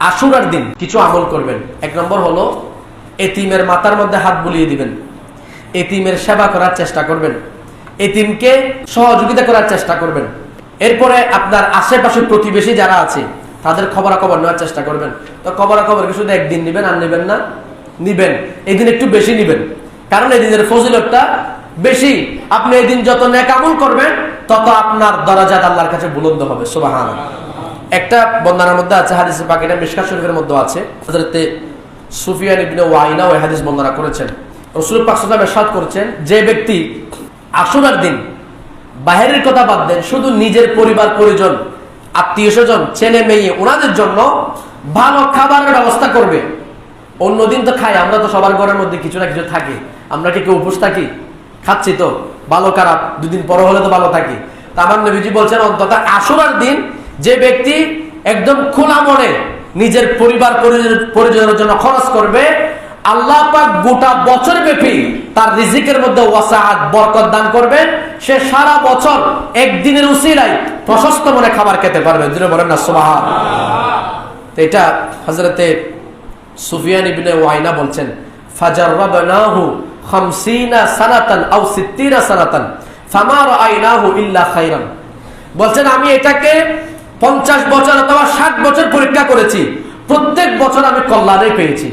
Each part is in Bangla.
আশুরার দিন কিছু আমল করবেন। এক নম্বর হলো, এতিমের মাথার মধ্যে হাত বুলিয়ে দিবেন। এতিমের সেবা করার চেষ্টা করবেন। এতিমকে সহযোগিতা করার চেষ্টা করবেন। এরপরে আপনার আশেপাশে প্রতিবেশী যারা আছে, তাদের খবরাখবর নেওয়ার চেষ্টা করবেন। তো খবরাখবর কি শুধু একদিন নিবেন আর নেবেন না? নিবেন। এই দিন একটু বেশি নিবেন। কারণ এই দিনের ফজিলতটা বেশি। আপনি এই দিন যত নেক আমল করবেন, তত আপনার দরাজাত আল্লাহর কাছে বুলন্দ হবে। সুবাহান একটা বন্দানার মধ্যে আছে হাদিস বাকিটা মিশকা শরীফের মধ্যে আছে। হযরতে সুফিয়ান ইবনে ওয়াইনা ওই হাদিস বর্ণনা করেছেন। রসুল পাক ওয়াসাল্লাম করেছেন, যে ব্যক্তি আশুরার দিন বাহিরের কথা বাদ দেন, শুধু নিজের পরিবার, পরিজন, আত্মীয় স্বজন, ছেলে মেয়ে, ওনাদের জন্য ভালো খাবারের ব্যবস্থা করবে। অন্যদিন তো খাই আমরা তো সবার ঘরের মধ্যে কিছু না কিছু থাকি। আমরা কি কেউ উপোস থাকি? খাচ্ছি তো, ভালো খারাপ, দুদিন পর হলে তো ভালো থাকি। তা আমার নবীজি বলছেন, অন্তত আশুরার দিন যে ব্যক্তি একদম খোলা মনে নিজের পরিবার পরিজন- পরিজনের জন্য খরচ করবে, আল্লাহ পাক গোটা বছর ব্যাপী তার রিজিকের মধ্যে ওয়াসাহাত বরকত দান করবেন সে সারা বছর একদিনের উসিলাই প্রশস্ত মনে খাবার খেতে পারবে। দিনে বলেন না এটা হজরতে সুফিয়ান ওয়াইনা বলছেন, ফাজাররাবনাহু 50 সানাতান আও 60 সানাতান, ফামা রাআইনাহু ইল্লা খাইরান। বলছেন, আমি এটাকে 50 বছর অথবা 60 বছর পরীক্ষা করেছি। প্রত্যেক বছর আমি কল্যাণে পেয়েছি।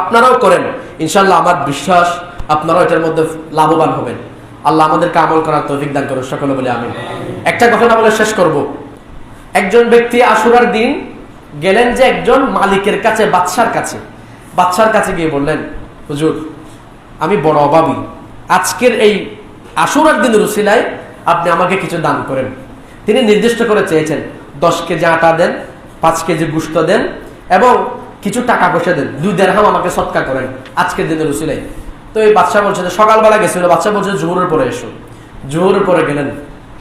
আপনারাও করেন। ইনশাল্লাহ আমার বিশ্বাস আপনারাও এটার মধ্যে লাভবান হবেন। আল্লাহ আমাদেরকে আমল করার তৌফিক দান করুন। সকলে বলে আমি একটা ঘটনা বলে শেষ করব। একজন ব্যক্তি আশুরার দিন গেলেন যে একজন মালিকের কাছে, বাদশার কাছে। বাদশার কাছে গিয়ে বললেন, হুজুর, আমি বড় অভাবী। আজকের এই আশুরার দিনের উসিলায় আপনি আমাকে কিছু দান করেন। তিনি নির্দিষ্ট করে চেয়েছেন, দশ কেজি আটা দেন, পাঁচ কেজি গুস্ত দেন এবং কিছু টাকা পয়সা দেন। দুই দেড়হাম আমাকে সৎকা করেন, আজকের দিনের উসিলাই তো এই বাদশাহ বলছে সকালবেলা গেছিল বাচ্চা বলছে জোহরের পরে এসো। জোহরের পরে গেলেন,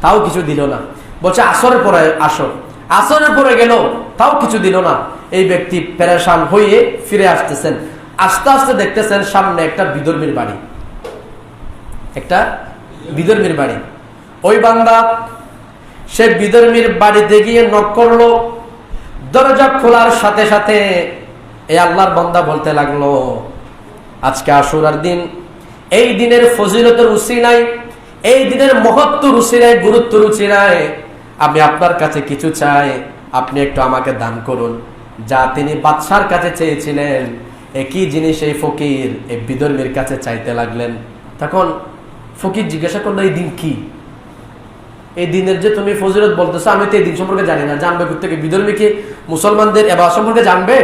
তাও কিছু দিল না। বলছে, আসরের পরে আসো। আসরের পরে গেল, তাও কিছু দিল না। এই ব্যক্তি প্যারেশান হয়ে ফিরে আসতেছেন। আস্তে আস্তে দেখতেছেন সামনে একটা বিদর্মীর বাড়ি। একটা বিদর্মীর বাড়ি। ওই বান্দা সে বিধর্মীর বাড়িতে গিয়ে নক করল। দরজা খোলার সাথে সাথে এই আল্লাহর বান্দা বলতে লাগল, আজকে আশুরার দিন। এই দিনের ফজিলতের রুচি নাই, এই দিনের মহত্ব রুচি নাই গুরুত্ব রুচি নাই। আমি আপনার কাছে কিছু চাই, আপনি একটু আমাকে দান করুন। যা তিনি বাদশার কাছে চেয়েছিলেন একই জিনিস এই ফকির এই বিদর্মীর কাছে চাইতে লাগলেন? তখন ফকির জিজ্ঞাসা করল, এই দিন কি? এই দিনের যে তুমি ফজিলত বলতেছো, আমি তো এই দিন সম্পর্কে জানি না। জানবে থেকে? বিধর্মী কি? মুসলমানদের এবার সম্পর্কে জানবে?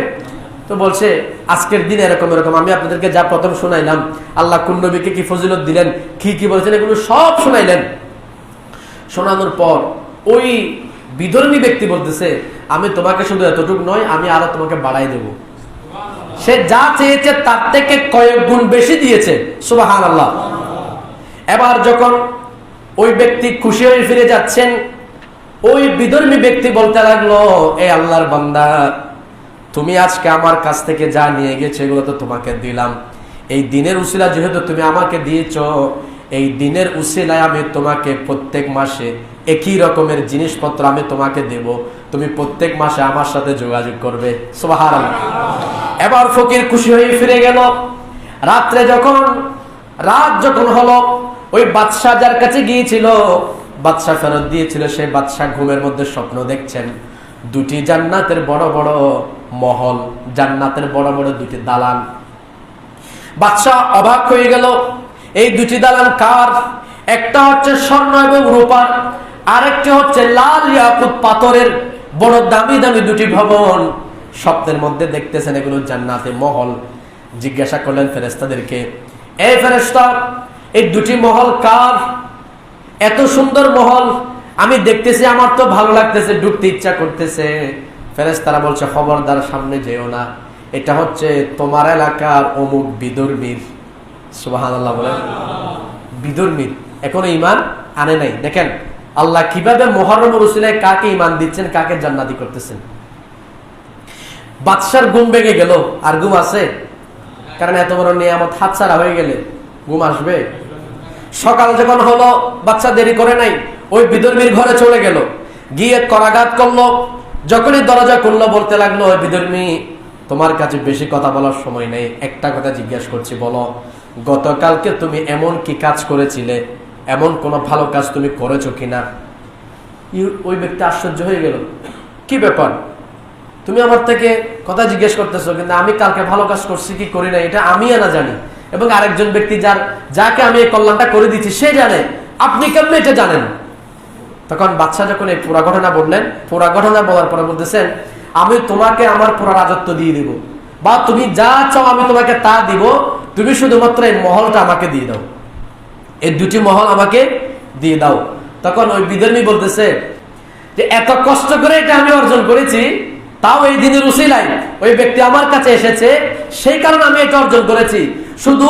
তো বলছে, আজকের দিন এরকম এরকম। আমি আপনাদেরকে যা প্রথম শোনাইলাম, আল্লাহ কুন্নবীকে কি ফজিলত দিলেন, কি কি বলছেন, এগুলো সব শোনাইলেন। শোনানোর পর ওই বিধর্মী ব্যক্তি বলতেছে, আমি তোমাকে শুধু এতটুকু নয়, আমি আরও তোমাকে বাড়াই দেব। সে যা চেয়েছে তার থেকে কয়েক গুণ বেশি দিয়েছে। সুবাহান আল্লাহ এবার যখন ওই ব্যক্তি খুশি হয়ে ফিরে যাচ্ছেন। ওই বিধর্মী ব্যক্তি বলতে লাগল, এ আল্লাহর বান্দা, তুমি আজকে আমার কাছ থেকে যা নিয়ে গেছো, এগুলো তো তোমাকে দিলাম। এই দিনের উসিলা যেহেতু তুমি আমাকে দিয়েছ, এই দিনের উসিলায় আমি তোমাকে প্রত্যেক মাসে একই রকমের জিনিসপত্র আমি তোমাকে দেব। তুমি প্রত্যেক মাসে আমার সাথে যোগাযোগ করবে। সোহার এবার ফকির খুশি হয়ে ফিরে গেল। রাত্রে যখন, রাত যখন হলো ওই বাদশাহ যার কাছে গিয়েছিল, বাদশাহ ফেরত দিয়েছিল সেই বাদশাহ ঘুমের মধ্যে স্বপ্ন দেখছেন। দুটি জান্নাতের বড় বড় মহল, জান্নাতের বড় বড় দুটি দালান। বাদশাহ অবাক হয়ে গেল, এই দুটি দালান কার? একটা হচ্ছে স্বর্ণ এবং রূপার আরেকটি হচ্ছে লাল ইয়াকুত পাথরের বড় দামি দামি দুটি ভবন। স্বপ্নের মধ্যে দেখতেছেন এগুলো জান্নাতে মহল। জিজ্ঞাসা করলেন ফেরেস্তাদেরকে এই ফেরেস্তা এই দুটি মহল কার? এত সুন্দর মহল। আমি দেখতেছি, আমার তো ভালো লাগতেছে, ঢুকতে ইচ্ছা করতেছে। ফেরেস্তারা বলছে, খবরদার, সামনে যেও না। এটা হচ্ছে তোমার এলাকার অমুক বিদর্মীর সুবাহান বিদর্মীর এখনও ইমান আনে নাই। দেখেন, আল্লাহ কীভাবে মহরম রসুলে কাকে ইমান দিচ্ছেন, কাকে জান্নাতি করতেছেন। বাদশার ঘুম ভেঙে গেল। আর ঘুম আছে? কারণ এত বড় নিয়ামত হাতছাড়া হয়ে গেলে। ঘুম আসবে। সকাল যখন হলো, বাচ্চা দেরি করে নাই, ওই বিদর্মীর ঘরে চলে গেল। গিয়ে করাঘাত করল। যখনই দরজা খুললো, বলতে লাগল, ওই বিধর্মী তোমার কাছে বেশি কথা বলার সময় নেই। একটা কথা জিজ্ঞাসা করছি, বলো, গতকালকে তুমি এমন কি কাজ করেছিলে? এমন কোনো ভালো কাজ তুমি করেছ কিনা? ওই ব্যক্তি আশ্চর্য হয়ে গেল, কি ব্যাপার? তুমি আমার থেকে কথা জিজ্ঞেস করতেছো, কিন্তু আমি কালকে ভালো কাজ করছি, কি করি না এটা আমি না জানি। এবং আরেকজন ব্যক্তি যার, যাকে আমি এই কল্যাণটা করে দিচ্ছি সে জানে। আপনি কেমন এটা জানেন? তখন বাচ্চা যখন এই পুরা ঘটনা বললেন, পুরা ঘটনা বলার পরে বলতেছেন, আমি তোমাকে আমার পুরা রাজত্ব দিয়ে দিব। বা তুমি যা চাও আমি তোমাকে তা দিব। তুমি শুধুমাত্র এই মহলটা আমাকে দিয়ে দাও। এই দুটি মহল আমাকে দিয়ে দাও। তখন ওই বিধর্মী বলতেছে, যে এত কষ্ট করে এটা আমি অর্জন করেছি, তাও এই দিনের উসিলাই ওই ব্যক্তি আমার কাছে এসেছে, সেই কারণে আমি এটা অর্জন করেছি। শুধু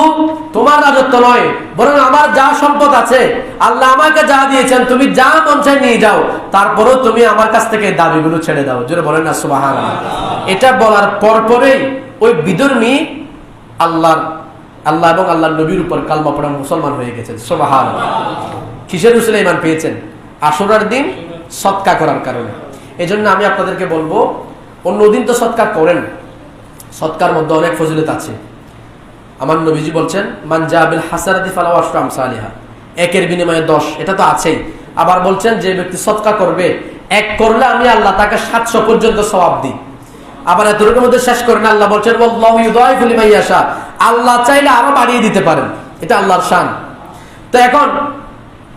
তোমার রাজত্ব নয়, বরং আমার যা সম্পদ আছে, আল্লাহ আমাকে যা দিয়েছেন, তুমি যা মন চায় নিয়ে যাও, তারপরেও তুমি আমার কাছ থেকে দাবিগুলো ছেড়ে দাও। যেটা বলেন না সুবাহান এটা বলার পরপরেই ওই বিধর্মী আল্লাহর, আল্লাহ এবং আল্লাহ নবীর উপর কালমা পড়া মুসলমান হয়ে গেছেন। সোবাহান কিসের উসলে ইমান পেয়েছেন? আশুরার দিন সৎকা করার কারণে। এই জন্য আমি আপনাদেরকে বলব অন্য দিন তো সৎকার করেন। সৎকার মধ্যে অনেক ফজিলত আছে। আমার নবীজি বলছেন, মান জাবিল হাসারাতি ফালাও সালিহা একের বিনিময়ে দশ, এটা তো আছেই। আবার বলছেন, যে ব্যক্তি সৎকা করবে, এক করলে আমি আল্লাহ তাকে সাতশো পর্যন্ত সবাব দিই। আবার এতটুকুর মধ্যে শেষ করেন, আল্লাহ বলছেন, "ওয়াল্লাহু ইউদাইফু লিমান ইয়াশা।" আল্লাহ চাইলে আরও বাড়িয়ে দিতে পারেন। এটা আল্লাহর শান। তো এখন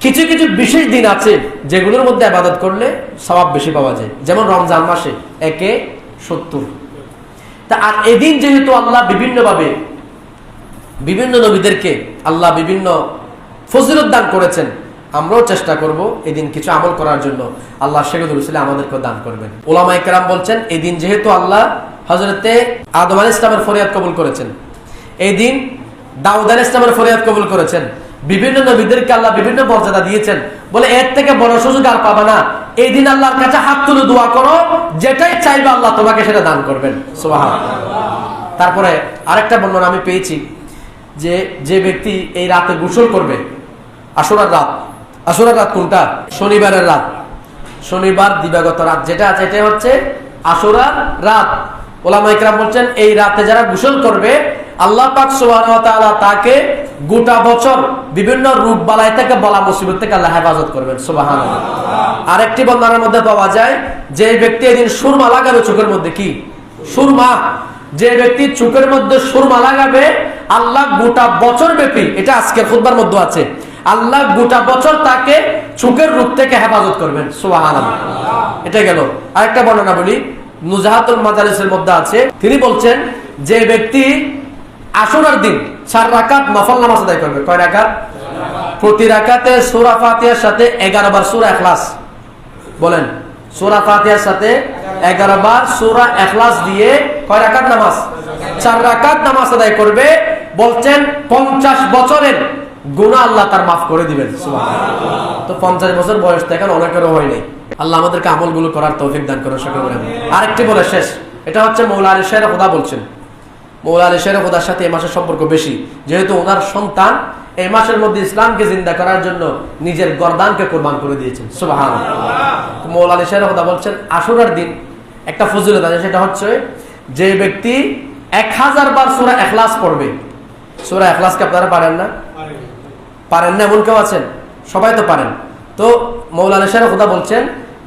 কিছু কিছু বিশেষ দিন আছে, যেগুলোর মধ্যে আবাদত করলে সবাব বেশি পাওয়া যায়। যেমন রমজান মাসে একে সত্তর। তা আর এদিন যেহেতু আল্লাহ বিভিন্নভাবে বিভিন্ন নবীদেরকে আল্লাহ বিভিন্ন ফজিলত দান করেছেন। আমরাও চেষ্টা করব এদিন কিছু আমল করার জন্য। আল্লাহ শেখুল রসুল আমাদেরকে দান করবেন। ওলামা একরাম বলছেন এই দিন যেহেতু আল্লাহ হজরতে আদম আল ইসলামের ফরিয়াদ কবুল করেছেন এই দিন দাউদ আল ইসলামের ফরিয়াদ কবুল করেছেন, বিভিন্ন নবীদেরকে আল্লাহ বিভিন্ন মর্যাদা দিয়েছেন, বলে এর থেকে বড় সুযোগ আর পাবা না। এই দিন আল্লাহর কাছে হাত তুলে দোয়া করো, যেটাই চাইবে আল্লাহ তোমাকে সেটা দান করবেন। সুবাহ তারপরে আরেকটা বর্ণনা আমি পেয়েছি। যে যে ব্যক্তি এই রাতে গোসল করবে, আসরার রাত আসরার রাত কোনটা? শনিবারের রাত। শনিবার, দিবাগত রাত। যেটা আছে এটা হচ্ছে আসরার রাত। ওলামা বলছেন, এই রাতে যারা গোসল করবে, আল্লাহ পাক তাআলা তাকে গোটা বছর বিভিন্ন রূপ বালাই থেকে বলা মুসিবত থেকে আল্লাহ হেফাজত করবেন। সুবহানাল্লাহ। আরেকটি বর্ণনার মধ্যে পাওয়া যায়, যে ব্যক্তি এদিন সুরমা লাগাবে চোখের মধ্যে কি? সুরমা। যে ব্যক্তি চোখের মধ্যে সুরমা লাগাবে আল্লাহ গোটা বছর ব্যাপী, এটা আজকের খুদবার মধ্যে আছে, আল্লাহ গোটা বছর তাকে চোখের রূপ থেকে হেফাজত করবেন। সুবাহান এটা গেল। আরেকটা বর্ণনা বলি, নুজাহাতুল মাদারিসের মধ্যে আছে, তিনি বলছেন, যে ব্যক্তি আসরার দিন চার রাকাত নফল নামাজ আদায় করবে। কয় রাকাত? প্রতি রাকাতে সূরা ফাতিহার সাথে 11 বার সূরা ইখলাস। বলেন, সূরা ফাতিহার সাথে 11 বার সূরা ইখলাস দিয়ে কয় রাকাত নামাজ? চার রাকাত নামাজ আদায় করবে বলছেন 50 বছরের গুনাহ আল্লাহ তার মাফ করে দিবেন তো 50 বছর বয়স থেকে অনেকেরও হয় নাই। আল্লাহ আমাদেরকে আমলগুলো করার তৌফিক দান করে সকলে বলেন আরেকটি বলে শেষ, এটা হচ্ছে মৌলা আলী শাহের খোদা বলছেন। মৌলা আলী শাহের খোদার সাথে এই মাসের সম্পর্ক বেশি, যেহেতু ওনার সন্তান এই মাসের মধ্যে ইসলামকে জিন্দা করার জন্য নিজের গরদানকে কোরবান করে দিয়েছেন সুবাহান মৌলা আলী শাহের খোদা বলছেন আসরার দিন একটা ফজিলত আছে, সেটা হচ্ছে যে ব্যক্তি এক হাজার বার সুরা এখলাস পড়বে সুরা এখলাসকে আপনারা পারেন না? পারেন না, এমন কেউ আছেন? সবাই তো পারেন। তো মৌলানা সাহেব খোদা বলছেন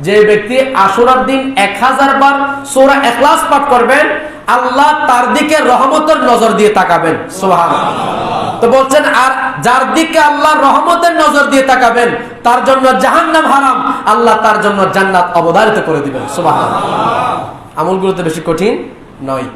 যে ব্যক্তি আশুরার দিন এক হাজার বার সোরা এখলাস পাঠ করবেন, আল্লাহ তার দিকে রহমতের নজর দিয়ে তাকাবেন। সোহান তো বলছেন, আর যার দিকে আল্লাহ রহমতের নজর দিয়ে তাকাবেন, তার জন্য জাহান্নাম হারাম, আল্লাহ তার জন্য জান্নাত অবধারিত করে দিবেন। সোহান আমলগুলো তো বেশি কঠিন নয়।